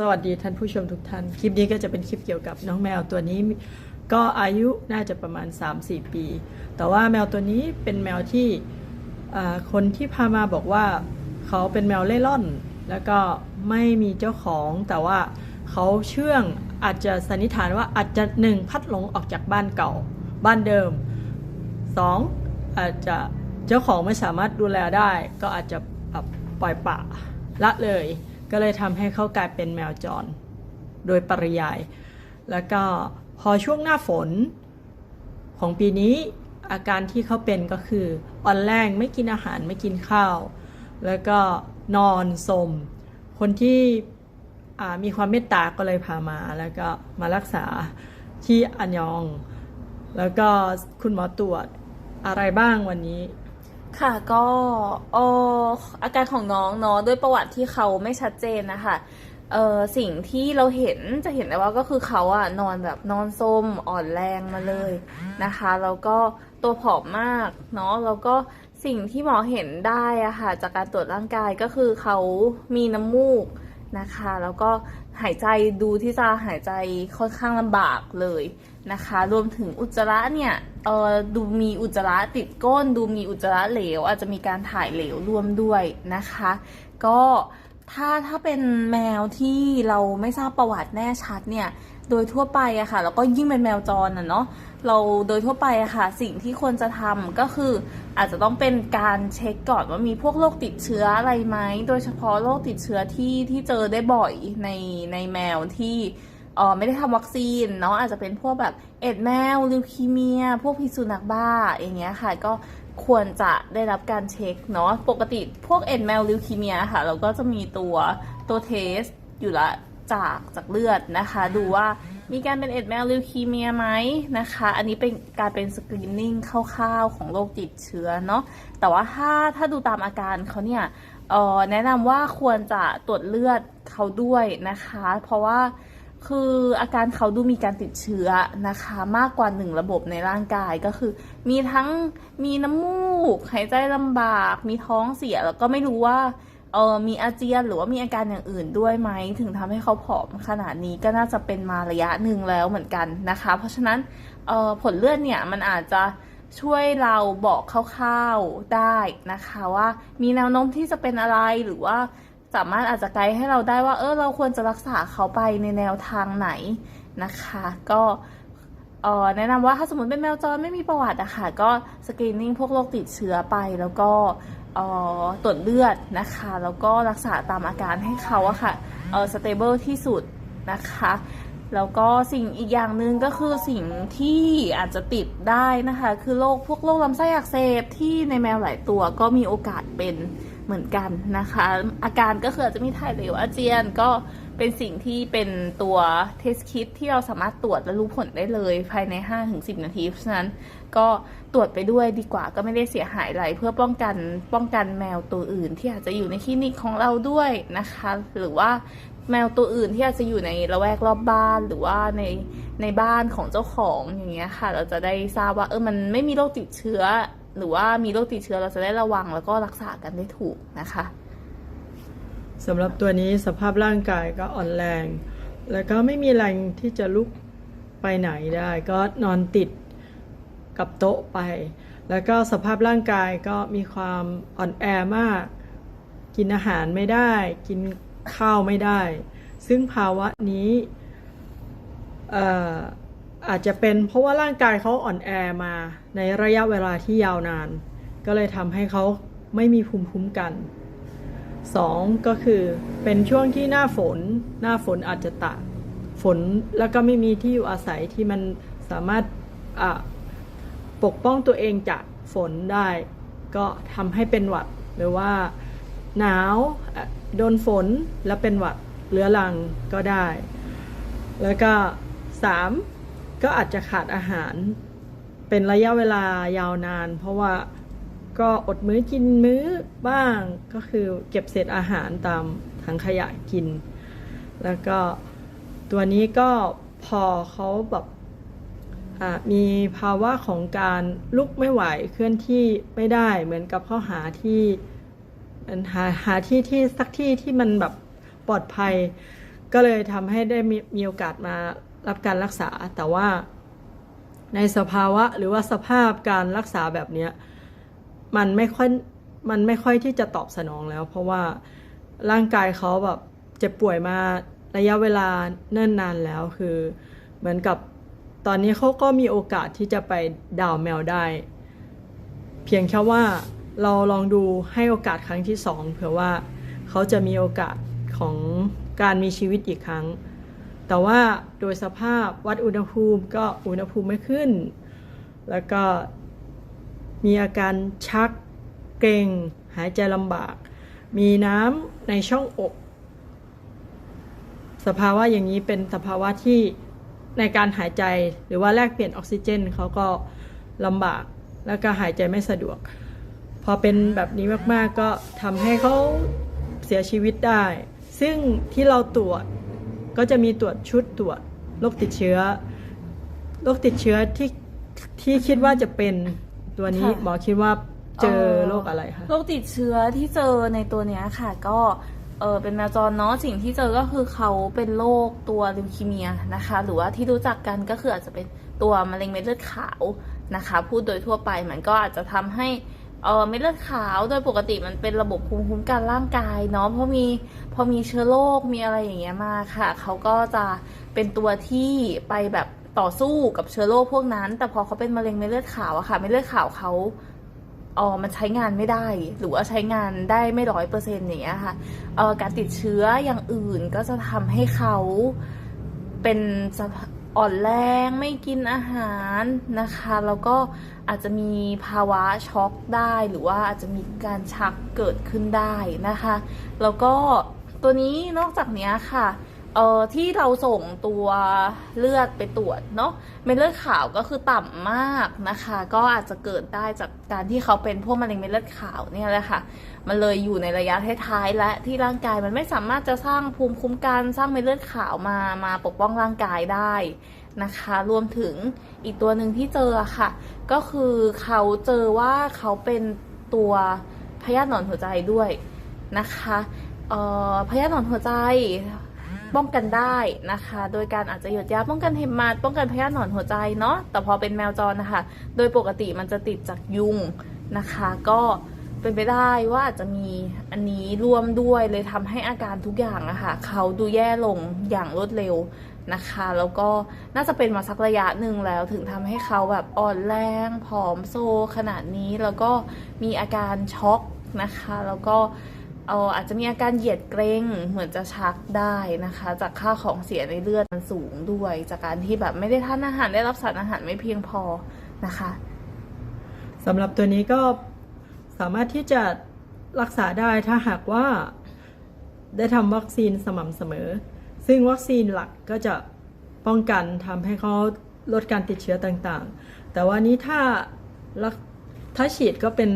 สวัสดีท่านผู้ชมทุกท่าน คลิปนี้ก็จะเป็นคลิปเกี่ยวกับน้องแมวตัวนี้ ก็อายุน่าจะประมาณ 3-4 ปี แต่ว่าแมวตัวนี้เป็นแมวที่คนที่พามาบอกว่าเขาเป็นแมวเล่ร่อน แล้วก็ไม่มีเจ้าของ แต่ว่าเขาเชื่องอาจจะสันนิษฐานว่าอาจจะหนึ่งพัดหลงออกจากบ้านเก่า บ้านเดิมสองอาจจะเจ้าของไม่สามารถดูแลได้ ก็อาจจะปล่อยปะละเลย ก็เลยทำให้เขากลายเป็นแมวจร โดยปริยาย แล้วก็พอช่วงหน้าฝนของปีนี้อาการที่เขาเป็นก็คืออ่อนแรงไม่กินอาหารไม่กินข้าว แล้วก็นอนสม คนที่มีความเมตตาก็เลยพามาแล้วก็มารักษาที่อันยอง แล้วก็คุณหมอตรวจอะไรบ้างวันนี้ ค่ะก็อออาการของน้องเนาะด้วยประวัติที่เขาไม่ชัดเจนนะคะเออสิ่งที่เราเห็นจะเห็นได้ว่าก็คือเขาอะนอนแบบนอนส้มอ่อนแรงมาเลยนะคะแล้วก็ตัวผอมมากเนาะแล้วก็สิ่งที่หมอเห็นได้อะค่ะจากการตรวจร่างกายก็คือเขามีน้ำมูกนะคะ แล้วก็ หายใจดูที่จะหายใจค่อนข้างลำบากเลยนะคะ รวมถึงอุจจาระเนี่ยเออดูมีอุจจาระติดก้น ดูมีอุจจาระเหลว อาจจะมีการถ่ายเหลวร่วมด้วยนะคะ ก็ถ้าถ้าเป็นแมวที่เราไม่ทราบประวัติแน่ชัดเนี่ย โดยทั่วไปอะค่ะ แล้วก็ยิ่งเป็นแมวจรอะเนาะ เราโดยทั่วไปอะค่ะ สิ่งที่ควรจะทำก็คืออาจจะต้องเป็นการเช็คก่อนว่ามีพวกโรคติดเชื้ออะไรไหม โดยเฉพาะโรคติดเชื้อที่ที่เจอได้บ่อยในในแมวที่เออไม่ได้ทำวัคซีนเนาะอาจจะเป็นพวกแบบเอ็ดแมวลิวคีเมีย พวกพิษสุนัขบ้าอย่างเงี้ยค่ะก็ควรจะได้รับการเช็คเนาะปกติพวกเอ็ดแมวลิวคีเมียค่ะ เราก็จะมีตัวตัวเทสอยู่ละจากจากเลือดนะคะ ดูว่า มีการเป็นเอ็ดแมวลิวคีเมียไหมนะคะ อันนี้เป็นการเป็นสกรีนนิ่งคร่าวๆของโรคติดเชื้อเนาะ แต่ว่าถ้าถ้าดูตามอาการเขาเนี่ยแนะนำว่าควรจะตรวจเลือดเขาด้วยนะคะ เพราะว่าคืออาการเขาดูมีการติดเชื้อนะคะมากกว่าหนึ่งระบบในร่างกายก็คือ มีทั้งมีน้ำมูกหายใจลำบาก มีท้องเสียแล้วก็ไม่รู้ว่า เออมีอาเจียนหรือว่ามีอาการอย่างอื่นด้วยไหมถึงทำให้เขาผอมขนาดนี้ก็น่าจะเป็นมาระยะหนึ่งแล้วเหมือนกันนะคะ เพราะฉะนั้นเออผลเลือดเนี่ยมันอาจจะช่วยเราบอกคร่าวๆได้นะคะว่ามีแนวโน้มที่จะเป็นอะไรหรือว่าสามารถอาจจะไกด์ให้เราได้ว่า เออเราควรจะรักษาเขาไปในแนวทางไหนนะคะ ก็แนะนำว่าถ้าสมมติเป็นแมวจรไม่มีประวัติอะค่ะก็สกรีนนิ่งพวกโรคติดเชื้อไปแล้วก็ ตรวจเลือดนะคะ แล้วก็รักษาตามอาการให้เขาอะค่ะเออสเตเบิลที่สุดนะคะแล้วก็สิ่งอีกอย่างหนึ่งก็คือสิ่งที่อาจจะติดได้นะคะ คือโรคพวกโรคลำไส้อักเสบที่ในแมวหลายตัวก็มีโอกาสเป็นเหมือนกันนะคะ อาการก็คืออาจจะมีถ่ายเหลวอาเจียนก็ เป็นสิ่งที่เป็นตัวเทสคิดที่เราสามารถตรวจและรู้ผลได้เลยภายใน 5-10 นาที เพราะฉะนั้นก็ตรวจไปด้วยดีกว่าก็ไม่ได้เสียหายอะไร เพื่อป้องกันป้องกันแมวตัวอื่นที่อาจจะอยู่ในคลินิกของเราด้วยนะคะ หรือว่าแมวตัวอื่นที่อาจจะอยู่ในละแวกรอบบ้านหรือว่าในในบ้านของเจ้าของอย่างเงี้ยค่ะ เราจะได้ทราบว่าเออมันไม่มีโรคติดเชื้อ หรือว่ามีโรคติดเชื้อเราจะได้ระวังแล้วก็รักษากันได้ถูกนะคะ สำหรับตัวนี้สภาพร่างกายก็อ่อนแรง แล้วก็ไม่มีแรงที่จะลุกไปไหนได้ ก็นอนติดกับโต๊ะไป แล้วก็สภาพร่างกายก็มีความอ่อนแอมาก กินอาหารไม่ได้ กินข้าวไม่ได้ ซึ่งภาวะนี้เอ่ออาจจะเป็นเพราะว่าร่างกายเขาอ่อนแอมาในระยะเวลาที่ยาวนาน ก็เลยทำให้เขาไม่มีภูมิคุ้มกัน สองก็คือเป็นช่วงที่หน้าฝน หน้าฝนอาจจะตากฝนแล้วก็ไม่มีที่อยู่อาศัยที่มันสามารถปกป้องตัวเองจากฝนได้ ก็ทำให้เป็นหวัดหรือว่าหนาวโดนฝนแล้วเป็นหวัดเรื้อรังก็ได้ แล้วก็สามก็อาจจะขาดอาหาร เป็นระยะเวลายาวนาน เพราะว่า ก็อดมื้อกินมื้อบ้างก็คือเก็บเศษอาหารตามถังขยะกิน แล้วก็ตัวนี้ก็พอเขาแบบมีภาวะของการลุกไม่ไหวเคลื่อนที่ไม่ได้เหมือนกับเขาหาที่หาหาที่ที่สักที่ที่มันแบบปลอดภัย ก็เลยทำให้ได้มีมีโอกาสมารับการรักษาแต่ว่าในสภาวะหรือว่าสภาพการรักษาแบบเนี้ย มันไม่ค่อยมันไม่ค่อยที่จะตอบสนองแล้ว เพราะว่าร่างกายเขาแบบเจ็บป่วยมาระยะเวลาเนิ่นนานแล้วคือ เหมือนกับตอนนี้เขาก็มีโอกาสที่จะไปดาวแมวได้ เพียงแค่ว่าเราลองดูให้โอกาสครั้งที่สองเผื่อว่าเขาจะมีโอกาสของการมีชีวิตอีกครั้ง แต่ว่าโดยสภาพวัดอุณหภูมิก็อุณหภูมิไม่ขึ้น แล้วก็ มีอาการชักเกร็ง หายใจลำบาก มีน้ำในช่องอก สภาวะอย่างนี้เป็นสภาวะที่ในการหายใจหรือว่าแลกเปลี่ยนออกซิเจนเขาก็ลำบากแล้วก็หายใจไม่สะดวก พอเป็นแบบนี้มากๆก็ทำให้เขาเสียชีวิตได้ ซึ่งที่เราตรวจก็จะมีตรวจชุดตรวจโรคติดเชื้อโรคติดเชื้อที่ที่คิดว่าจะเป็น ตัวนี้ค่ะ หมอคิดว่าเจอเอ่อโรคอะไรคะ โรคติดเชื้อที่เจอในตัวเนี้ยค่ะ ก็เออเป็นแมวจรเนาะสิ่งที่เจอก็คือเขาเป็นโรคตัวลิวคีเมียนะคะ หรือว่าที่รู้จักกันก็คืออาจจะเป็นตัวมะเร็งเม็ดเลือดขาวนะคะ พูดโดยทั่วไปมันก็อาจจะทำให้เออเม็ดเลือดขาวโดยปกติมันเป็นระบบภูมิคุ้มกันร่างกายเนาะเพราะมีพอมีเชื้อโรคมีอะไรอย่างเงี้ยมาค่ะเขาก็จะเป็นตัวที่ไปแบบ ต่อสู้กับเชื้อโรคพวกนั้น แต่พอเขาเป็นมะเร็งเม็ดเลือดขาวอะค่ะเม็ดเลือดขาวเขาเออมันใช้งานไม่ได้ หรือว่าใช้งานได้ไม่ร้อยเปอร์เซ็นต์อย่างเงี้ยค่ะเออการติดเชื้ออย่างอื่นก็จะทำให้เขาเป็นอ่อนแรงไม่กินอาหารนะคะ แล้วก็อาจจะมีภาวะช็อกได้ หรือว่าอาจจะมีการชักเกิดขึ้นได้นะคะ แล้วก็ตัวนี้นอกจากเนี้ยค่ะ เอ่อที่เราส่งตัวเลือดไปตรวจเนาะเม็ดเลือดขาวก็คือต่ำมากนะคะ ก็อาจจะเกิดได้จากการที่เขาเป็นพวกมะเร็งเม็ดเลือดขาวเนี่ยแหละค่ะ มันเลยอยู่ในระยะท้ายๆและที่ร่างกายมันไม่สามารถจะสร้างภูมิคุ้มกันสร้างเม็ดเลือดขาวมามาปกป้องร่างกายได้นะคะ รวมถึงอีกตัวหนึ่งที่เจอค่ะ ก็คือเขาเจอว่าเขาเป็นตัวพยาธิหนอนหัวใจด้วยนะคะออพยาธิหนอนหัวใจ ป้องกันได้นะคะ โดยการอาจจะหยดยาป้องกันเห็บหมัดป้องกันพยาธิหนอนหัวใจเนาะแต่พอเป็นแมวจรนะคะ โดยปกติมันจะติดจากยุงนะคะ ก็เป็นไปได้ว่าอาจจะมีอันนี้ร่วมด้วยเลยทำให้อาการทุกอย่างอะค่ะเขาดูแย่ลงอย่างรวดเร็วนะคะ แล้วก็น่าจะเป็นมาสักระยะหนึ่งแล้วถึงทำให้เขาแบบอ่อนแรงผอมโซขนาดนี้แล้วก็มีอาการช็อกนะคะ แล้วก็ เอออาจจะมีอาการเหยียดเกรงเหมือนจะชักได้นะคะ จากค่าของเสียในเลือดมันสูงด้วย จากการที่แบบไม่ได้ทานอาหารได้รับสารอาหารไม่เพียงพอนะคะสำหรับตัวนี้ก็สามารถที่จะรักษาได้ถ้าหากว่าได้ทำวัคซีนสม่ำเสมอ ซึ่งวัคซีนหลักก็จะป้องกันทำให้เขาลดการติดเชื้อต่างๆ แต่ว่านี้ถ้ารักถ้าฉีดก็เป็น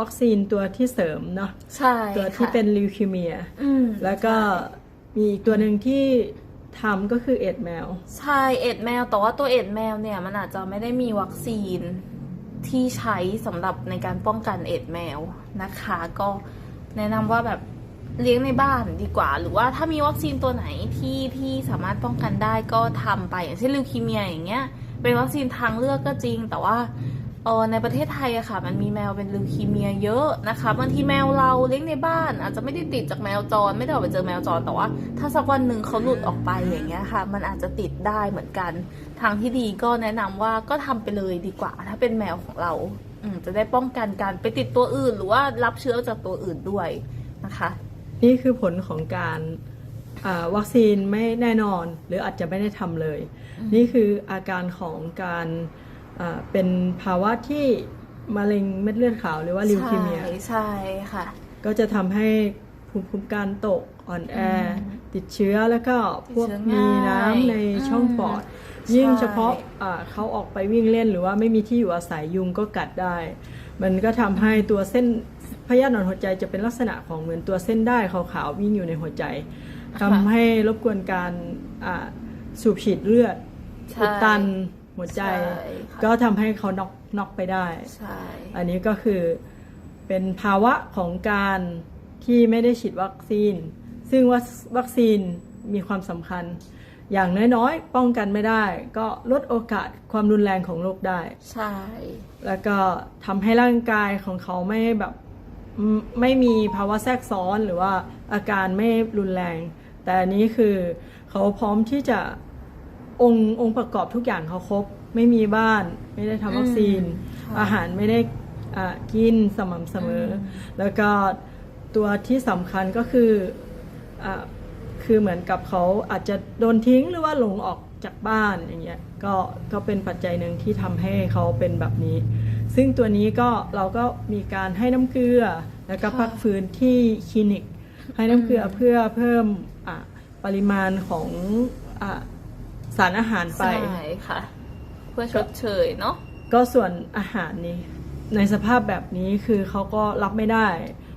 วัคซีนตัวที่เสริมเนาะใช่ตัวที่ค่ะเป็นลิวคีเมียอืมแล้วก็มีอีกตัวหนึ่งที่ทำก็คือเอดส์แมว ใช่เอ็ดแมว แต่ว่าตัวเอ็ดแมวเนี่ยมันอาจจะไม่ได้มีวัคซีนที่ใช้สำหรับในการป้องกันเอ็ดแมวนะคะ ก็แนะนำว่าแบบเลี้ยงในบ้านดีกว่า หรือว่าถ้ามีวัคซีนตัวไหนที่ที่สามารถป้องกันได้ก็ทำไป อย่างเช่นลิวคีเมียอย่างเงี้ยเป็นวัคซีนทางเลือกก็จริง แต่ว่า เออในประเทศไทยอะค่ะ มันมีแมวเป็นลิวคีเมียเยอะนะคะบางทีแมวเราเลี้ยงในบ้าน อาจจะไม่ได้ติดจากแมวจร ไม่ได้ออกไปเจอแมวจรแต่ว่า ถ้าสักวันหนึ่งเขาหลุดออกไปอย่างเงี้ยค่ะ มันอาจจะติดได้เหมือนกัน ทางที่ดีก็แนะนำว่าก็ทำไปเลยดีกว่า ถ้าเป็นแมวของเราอืมจะได้ป้องกันการไปติดตัวอื่น หรือว่ารับเชื้อจากตัวอื่นด้วยนะคะ นี่คือผลของการอ่าวัคซีนไม่แน่นอน หรืออาจจะไม่ได้ทำเลย นี่คืออาการของการอ่า เป็นภาวะที่มะเร็งเม็ดเลือดขาวหรือว่าลิวคีเมียใช่ใช่ค่ะ ก็จะทำให้ภูมิคุ้มกันตกอ่อนแออมติดเชื้อแล้วก็พวกติดมีเชื้อง่ายน้ำในช่องปอดอืมยิ่งใช่เฉพาะอ่าเขาออกไปวิ่งเล่นหรือว่าไม่มีที่อยู่อาศัยยุงก็กัดได้ มันก็ทำให้ตัวเส้นพยาธิหนอนหัวใจจะเป็นลักษณะของเหมือนตัวเส้นได้ขาวๆวิ่งอยู่ในหัวใจทำให้รบกวนการอ่าสูบฉีดเลือดใช่อุดตัน หัวใจ ใช่ค่ะ ก็ทำให้เขาน็อกน็อกไปได้ ใช่อันนี้ก็คือเป็นภาวะของการที่ไม่ได้ฉีดวัคซีน ซึ่งวัควัคซีนมีความสำคัญ อย่างน้อยๆ ป้องกันไม่ได้ ก็ลดโอกาสความรุนแรงของโรคได้ ใช่ แล้วก็ทำให้ร่างกายของเขาไม่แบบอืมไม่มีภาวะแทรกซ้อนหรือว่าอาการไม่รุนแรง แต่อันนี้คือเขาพร้อมที่จะ องค์องค์ประกอบทุกอย่างเขาครบ ไม่มีบ้าน ไม่ได้ทำวัคซีนค่ะอาหารไม่ได้อ่ากินสม่ำเสมออมแล้วก็ตัวที่สำคัญก็คืออาคือเหมือนกับเขาอาจจะโดนทิ้งหรือว่าหลงออกจากบ้านอย่างเงี้ยก็ก็เป็นปัจจัยหนึ่งที่ทำให้เขาเป็นแบบนี้ ซึ่งตัวนี้ก็เราก็มีการให้น้ำเกลือ แล้วก็ค่ะพักฟื้นที่คลินิก ให้น้ำเกลือเพื่อเพิ่มอะปริมาณของอะ สารอาหารไป ใช่ค่ะ เพื่อชดเชยเนาะก็ส่วนอาหารนี้ ในสภาพแบบนี้คือเขาก็รับไม่ได้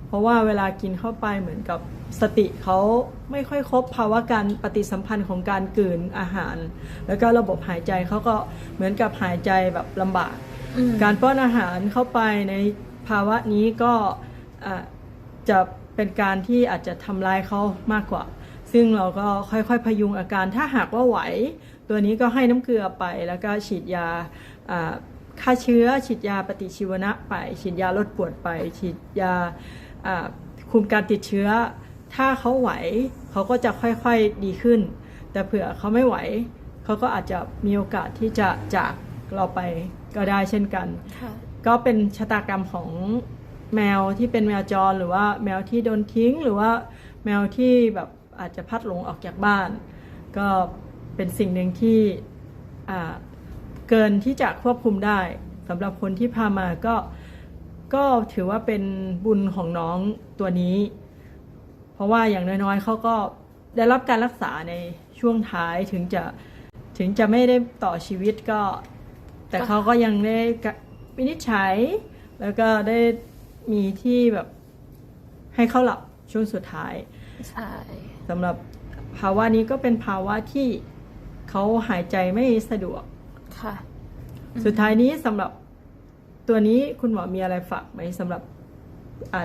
เพราะว่าเวลากินเข้าไปเหมือนกับสติเขาไม่ค่อยครบภาวะการปฏิสัมพันธ์ของการกลืนอาหาร แล้วก็ระบบหายใจเขาก็เหมือนกับหายใจแบบลำบาก อืมการป้อนอาหารเข้าไปในภาวะนี้ก็อะจะเป็นการที่อาจจะทำร้ายเขามากกว่า ซึ่งเราก็ค่อยๆพยุงอาการถ้าหากว่าไหว ตัวนี้ก็ให้น้ำเกลือไปแล้วก็ฉีดยาอ่าฆ่าเชื้อ ฉีดยาปฏิชีวนะไป ฉีดยาลดปวดไป ฉีดยาอ่าคุมการติดเชื้อ ถ้าเขาไหวเขาก็จะค่อยๆดีขึ้น แต่เผื่อเขาไม่ไหวเขาก็อาจจะมีโอกาสที่จะจากเราไปก็ได้เช่นกันค่ะก็เป็นชะตากรรมของแมวที่เป็นแมวจรหรือว่าแมวที่โดนทิ้งหรือว่าแมวที่แบบ อาจจะพัดหลงออกจากบ้าน ก็เป็นสิ่งหนึ่งที่เกินที่จะควบคุมได้สำหรับคนที่พามาก็ก็ถือว่าเป็นบุญของน้องตัวนี้ เพราะว่าอย่างน้อยๆเขาก็ได้รับการรักษาในช่วงท้ายถึงจะถึงจะไม่ได้ต่อชีวิตก็ แต่เขาก็ยังได้วินิจฉัย แล้วก็ได้มีที่แบบให้เขาหลับช่วงสุดท้าย ใช่สำหรับภาวะนี้ก็เป็นภาวะที่เขาหายใจไม่สะดวก ค่ะ สุดท้ายนี้สำหรับตัวนี้คุณหมอมีอะไรฝากไหมสำหรับอะ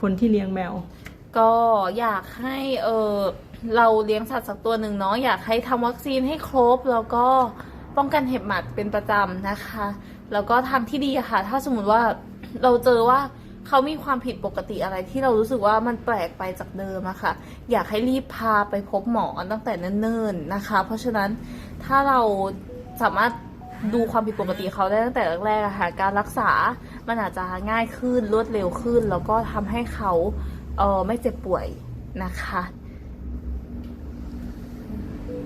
คนที่เลี้ยงแมว ก็อยากให้เออเราเลี้ยงสัตว์สักตัวหนึ่งเนาะอยากให้ทำวัคซีนให้ครบ แล้วก็ป้องกันเห็บหมัดเป็นประจำนะคะ แล้วก็ทางที่ดีอะค่ะ ถ้าสมมติว่าเราเจอว่า เขามีความผิดปกติอะไรที่เรารู้สึกว่ามันแปลกไปจากเดิมอะค่ะ อยากให้รีบพาไปพบหมอตั้งแต่เนิ่นๆนะคะ เพราะฉะนั้นถ้าเราสามารถดูความผิดปกติเขาได้ตั้งแต่แรกๆอะค่ะ การรักษา มันอาจจะง่ายขึ้นรวดเร็วขึ้น แล้วก็ทำให้เขาเออไม่เจ็บป่วยนะคะ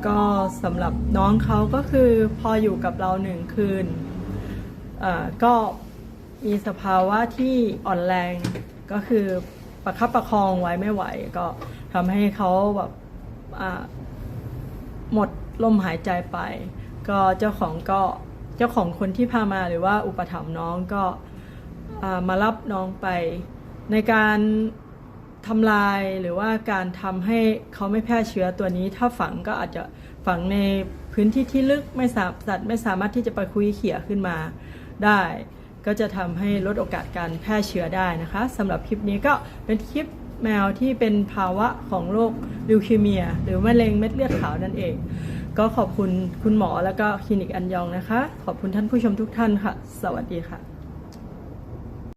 ก็สำหรับน้องเขาก็คือพออยู่กับเราหนึ่งคืนอ่าก็ มีสภาวะที่อ่อนแรงก็คือประคับประคองไว้ไม่ไหว ก็ทำให้เขาแบบหมดลมหายใจไป ก็เจ้าของก็เจ้าของคนที่พามาหรือว่าอุปถัมภ์น้องก็มารับน้องไป ในการทำลายหรือว่าการทำให้เขาไม่แพร่เชื้อตัวนี้ ถ้าฝังก็อาจจะฝังในพื้นที่ที่ลึกไม่สามสัตว์ไม่สามารถที่จะไปคุยเขี่ยขึ้นมาได้ ก็จะทำให้ลดโอกาสการแพร่เชื้อได้นะคะสำหรับคลิปนี้ก็เป็นคลิปแมวที่เป็นภาวะของโรคลิวคีเมีย หรือมะเร็งเม็ดเลือดขาวนั่นเอง ก็ขอบคุณคุณหมอแล้วก็คลินิกอันยองนะคะ ขอบคุณท่านผู้ชมทุกท่านค่ะ สวัสดีค่ะ